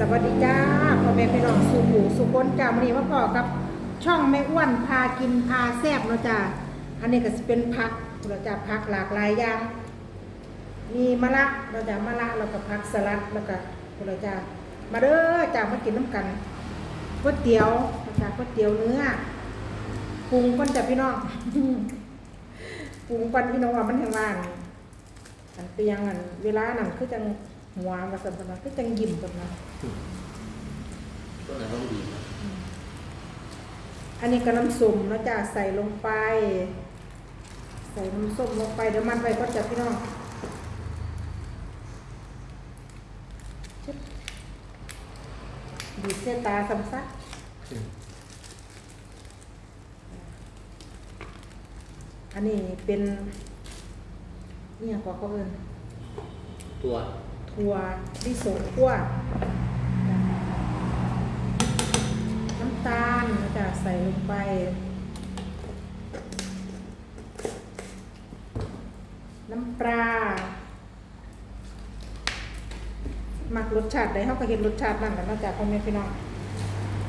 สวัสดีจ้าพ่อแม่พี่น้องสุหูสุคนจ้าวันนี้มาพอกับช่องแม่อ้วนพากินพาแซ่บเนาะจ้าอันนี้ก็จะเป็นผักเราจะผักหลากหลายอย่าง มีมะละเราจะมะละแล้วก็ผักสลัดแล้วก็เราจะมาเด้อจ้ามากินน้ำกันก๋วยเตี๋ยวเราจะก๋วยเตี๋ยวเนื้อปรุงก่อนจ้ะพี่น้องปรุงก่อนพี่น้องว่ามันแห้งว่านอันเปียงอันเวลานั่นคือจัง หัวมาสัมปนาคือจังยิ้มกันนะตัวไหนต้องดีครับอันนี้ก็น้ำส้มเนาะจ้ะใส่ลงไป ใส่น้ำส้มลงไปเดี๋ยวมันไปก็จะพี่น้องชึบบีบเส้นตาซ้ำซักอันนี้เป็นเนี่ยกว่าเขาเอินตัว ถั่วลิสงคั่วน้ำตาลจะใส่ลงไป น้ำปลาหมักรสชาติได้เขาก็เห็นรสชาตินั่นแหละเนาะจ๊ะพ่อแม่พี่น้อง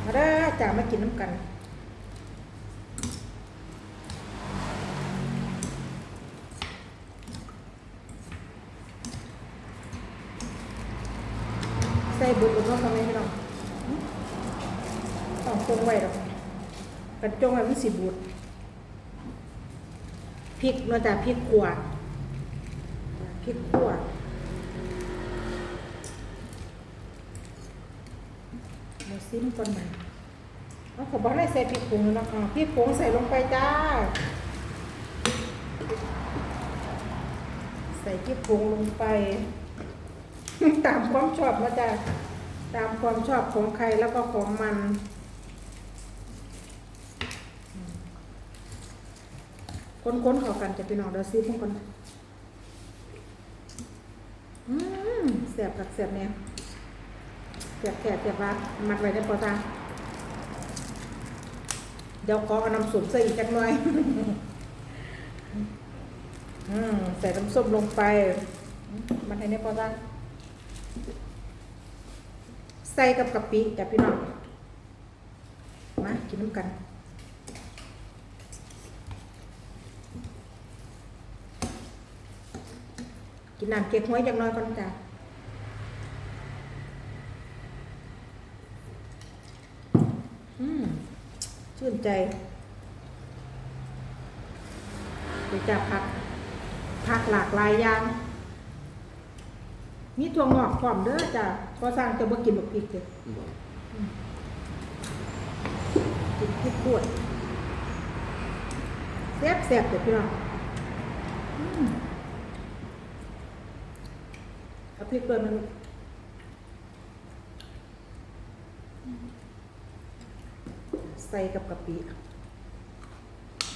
มาเด้อจ้ามากินน้ำกัน ใส่บุญบุญน้องทำไมพี่น้องหึต้องจงไว้หรอกกันจงไว้มันสิบุญพริกเนาะจ๊ะพริกขั่วพริกขั่วมาซิมก่อนมาเอาขอบอกให้ใส่พริกผงแล้วนาะอ่าพริกผงใส่ลงไปจ้า ใส่พริกผงลงไป ตามความชอบนะจ๊ะ ตามความชอบของใครแล้วก็ของมันคนๆเข้ากันจะพี่น้องเดี๋ยวซีพวกคนอืมแสบกับแสบเนี่ยแสบแสบแสบว่ามัดไว้ได้พอตาเดี๋ยวขอเอาน้ำส้มใส่อีกจักหน่อยอืมใส่น้ำส้มลงไป มันให้ได้พอตา ใส่กับกะปิจ้ะพี่น้อง มากินน้ำกันกินน้ำเก๊กห้วยจักหน้อยก่อนจ้ะอืมชื่นใจเดี๋ยวจะพักพักหลากหลายอย่าง มีถั่วงอกพร้อมเด้อจ้ะพอสร้างจะบ่กินบักพริกเด้อกินพริกขวดแซ่บแซ่บเด้อพี่น้องเอาพริกเปิดมันใส่กับกะปิ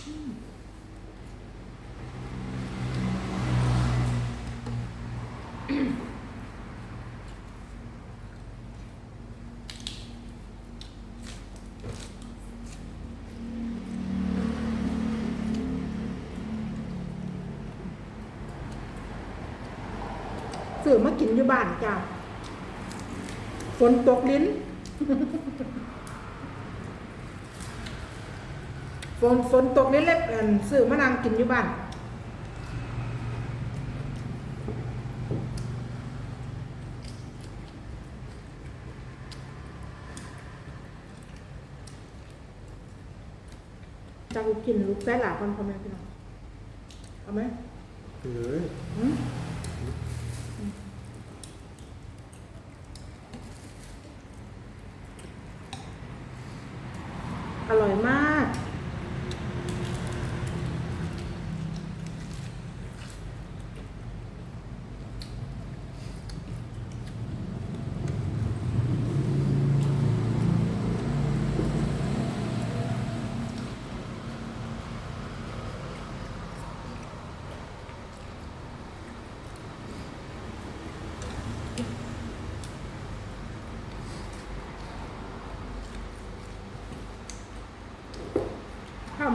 อืม ซื้อมากินอยู่บ้านจ้าฝนตกลิ้นฝนฝนตกลิ้นเล็บเอิ่นซื้อมานางกินอยู่บ้านจะกูกินลูกแซ่หลาคนพ่อแม่พี่น้องเอาไหมเฮ้ยอื อร่อยมา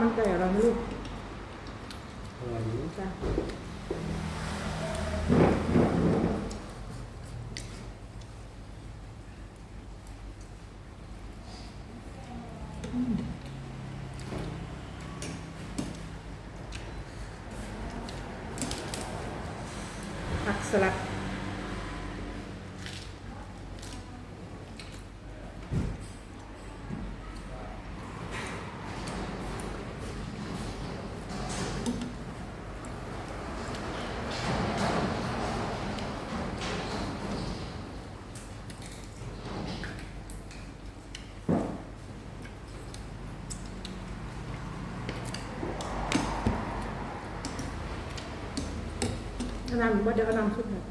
มันไก่อร่อยไหมลูกอร่อยอยู่จ้ะผักสลัด น้ำว่าเดี๋ยวเอาน้ำซุปหน่อย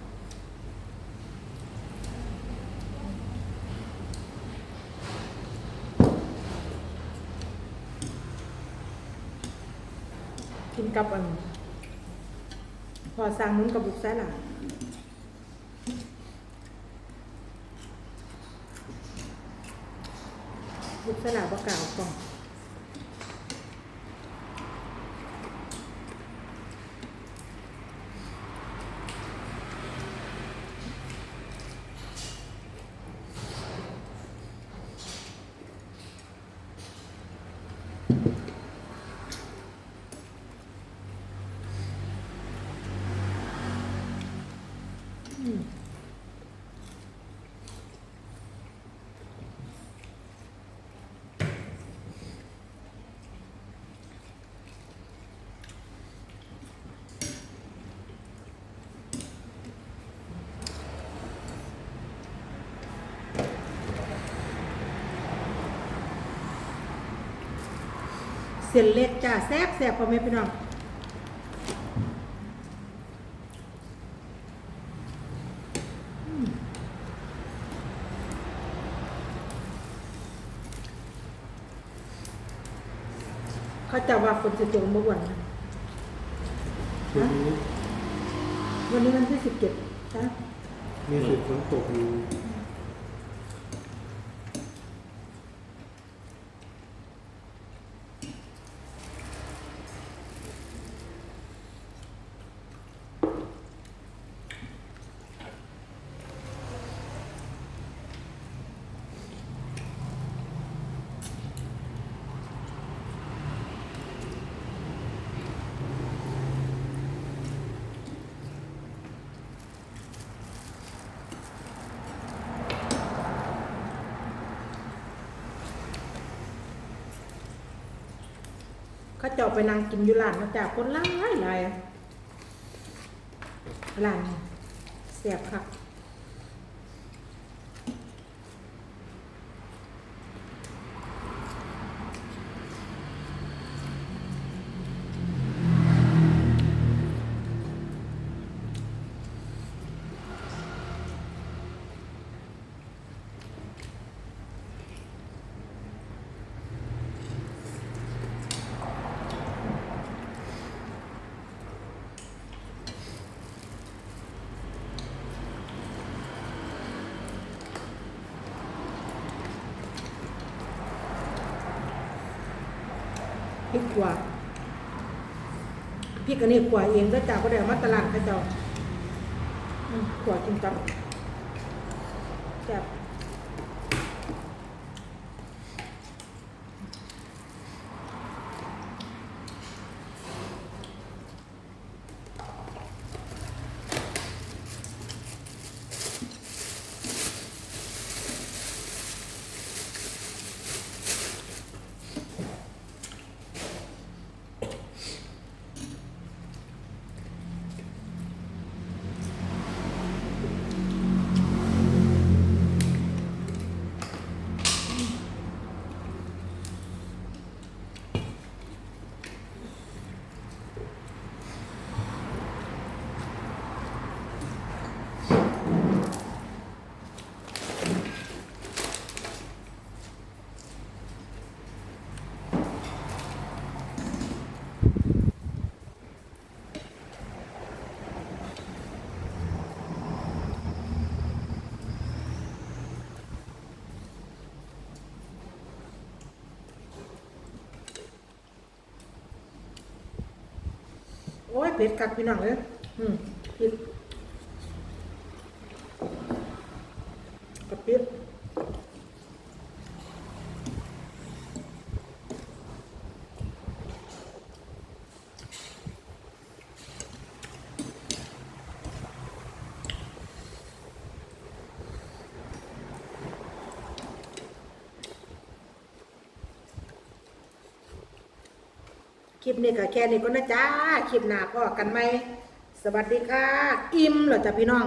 กินกับอันพอสั่งนุ้นกับบุกไซล่ะบุกไซล่ะบ่กล่าวก่อน เส้นเล็กจ้าแซ่บแซ่บพ่อแม่พี่น้องอืมเขาจะว่าฝนจะตกเมื่อวันนะคืนนี้วันนี้วันที่สิบเจ็ดนะมีสิทธิ์ฝนตกอยู่ เขาเจาะไปนางกินอยู่ร้านมาจากคนร้ายหลายร้านเสียบค่ะ พริกขัวพริกอันนี้ขัวเองก็จากก็ได้มาตลาดเขาเจ้าอืมขัวกินกับแบบ เผ็ดกักพี่น้องเลยอืมพริกกระเปียบ ค ลิปนี้ก็แค่นี้ก็นะจ้า คลิปหน้าพอกันไหม สวัสดีค่ะ อิ่มเหรอจ้ะพี่น้อง